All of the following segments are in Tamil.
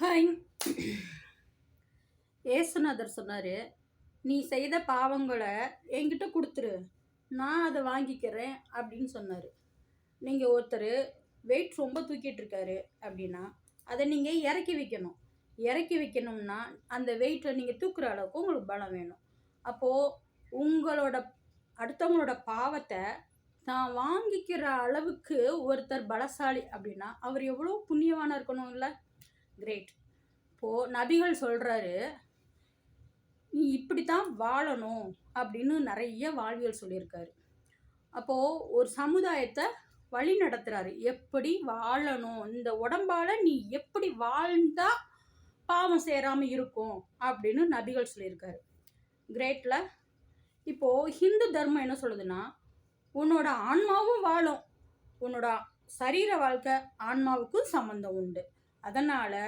ஹாய். ஏசுநாதர் சொன்னார் நீ செய்த பாவங்களை என்கிட்ட கொடுத்துரு. நான் அதை வாங்கிக்கிறேன் அப்படின்னு சொன்னார். நீங்கள் ஒருத்தர் வெயிட் ரொம்ப தூக்கிட்டு இருக்காரு அப்படின்னா அதை நீங்கள் இறக்கி வைக்கணும். இறக்கி வைக்கணும்னா அந்த வெயிட்டில் நீங்கள் தூக்குற அளவுக்கு உங்களுக்கு பலம் வேணும். அப்போது உங்களோட அடுத்தவங்களோட பாவத்தை தான் வாங்கிக்கிற அளவுக்கு ஒருத்தர் பலசாலி அப்படின்னா அவர் எவ்வளோ புண்ணியவான இருக்கணும் இல்லை? கிரேட் இப்போது நபிகள் சொல்கிறாரு நீ இப்படி தான் வாழணும் அப்படின்னு நிறைய வாழ்வியல் சொல்லியிருக்காரு. அப்போது ஒரு சமுதாயத்தை வழி நடத்துகிறாரு எப்படி வாழணும்? இந்த உடம்பால் நீ எப்படி வாழ்ந்தா பாவம் சேராமல் இருக்கும்? அப்படின்னு நபிகள் சொல்லியிருக்காரு. கிரேட்டில் இப்போது ஹிந்து தர்மம் என்ன சொல்லுதுன்னா உன்னோட ஆன்மாவும் வாழும். உன்னோட சரீர வாழ்க்கை ஆன்மாவுக்கும் சம்மந்தம் உண்டு. அதனால்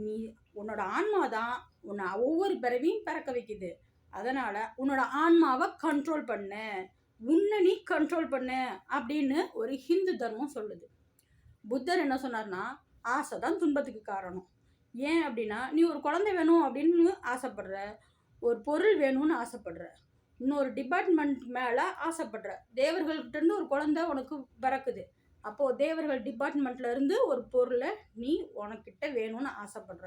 நீ உன்னோட ஆன்மா தான் உன்னை ஒவ்வொரு பிறவியும் பிறக்க வைக்குது. அதனால் உன்னோட ஆன்மாவை கண்ட்ரோல் பண்ணு. உன்னை நீ கண்ட்ரோல் பண்ணு அப்படின்னு ஒரு ஹிந்து தர்மம் சொல்லுது. புத்தர் என்ன சொன்னார்னா ஆசை தான் துன்பத்துக்கு காரணம். ஏன் அப்படின்னா நீ ஒரு குழந்தை வேணும் அப்படின்னு ஆசைப்படுற ஒரு பொருள் வேணும்னு ஆசைப்படுற இன்னொரு டிபார்ட்மெண்ட் மேலே ஆசைப்படுற தேவர்கள்கிட்டேருந்து ஒரு குழந்தை உனக்கு பிறக்குது. அப்போது தேவர்கள் டிபார்ட்மெண்ட்லேருந்து ஒரு பொருளை கிட்ட வேணும்னு ஆசைப்படுற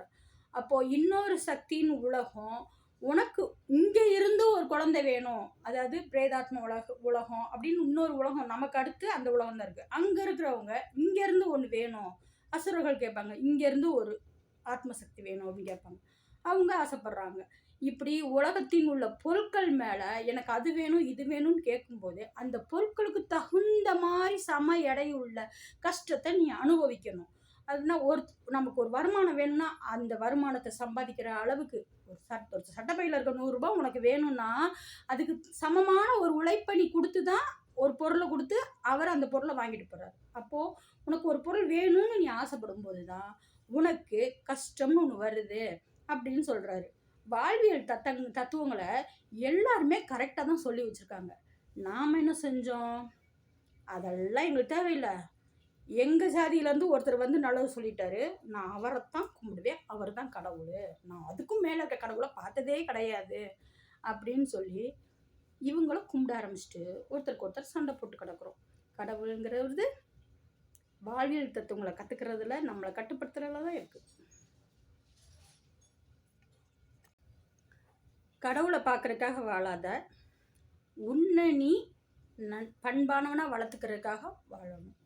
அப்போது இன்னொரு சக்தியின் உலகம் உனக்கு இங்கே இருந்து ஒரு குழந்தை வேணும். அதாவது பிரேதாத்ம உலக உலகம் அப்படின்னு இன்னொரு உலகம் நமக்கு அடுத்து அந்த உலகம் தான் இருக்குது அங்கே இருக்கிறவங்க இங்கேருந்து ஒன்று வேணும். அசுரர்கள் கேட்பாங்க இங்கேருந்து ஒரு ஆத்மசக்தி வேணும் அப்படின்னு கேட்பாங்க. அவங்க ஆசைப்படுறாங்க. இப்படி உலகத்தின் உள்ள பொருட்கள் மேலே எனக்கு அது வேணும் இது வேணும்னு கேட்கும்போது அந்த பொருட்களுக்கு தகுந்த மாதிரி சம எடையுள்ள கஷ்டத்தை நீ அனுபவிக்கணும். அதுனா ஒரு நமக்கு ஒரு வருமானம் வேணும்னா அந்த வருமானத்தை சம்பாதிக்கிற அளவுக்கு ஒரு சட் ஒரு சட்டப்பையில் இருக்க நூறுரூபா உனக்கு வேணும்னா அதுக்கு சமமான ஒரு உழைப்பணி கொடுத்து தான் ஒரு பொருளை கொடுத்து அவர் அந்த பொருளை வாங்கிட்டு போகிறார் அப்போது உனக்கு ஒரு பொருள் வேணும்னு நீ ஆசைப்படும் போது தான் உனக்கு கஷ்டம்னு ஒன்று வருது அப்படின்னு சொல்கிறாரு வாழ்வியல் தத்தங் தத்துவங்களை எல்லாருமே கரெக்டாக தான் சொல்லி வச்சுருக்காங்க. நாம் என்ன செஞ்சோம்? அதெல்லாம் எங்களுக்கு தேவையில்லை. எங்கள் ஜாதியிலேருந்து ஒருத்தர் வந்து நல்லது சொல்லிட்டாரு. நான் அவரை தான் கும்பிடுவேன். அவர் தான் கடவுள். நான் அதுக்கும் மேலே இருக்க கடவுளை பார்த்ததே கிடையாது. அப்படின்னு சொல்லி இவங்களும் கும்பிட ஆரம்பிச்சிட்டு ஒருத்தருக்கு ஒருத்தர் சண்டை போட்டு கிடக்குறோம். கடவுளுங்கிறது வாழ்வியல் தத்துவங்களை கற்றுக்கிறதுல நம்மளை கட்டுப்படுத்துறதுல தான் இருக்குது கடவுளை பார்க்குறதுக்காக வாழாத உன்னை நீ நன் பண்பானவனாக வளர்த்துக்கிறதுக்காக வாழணும்.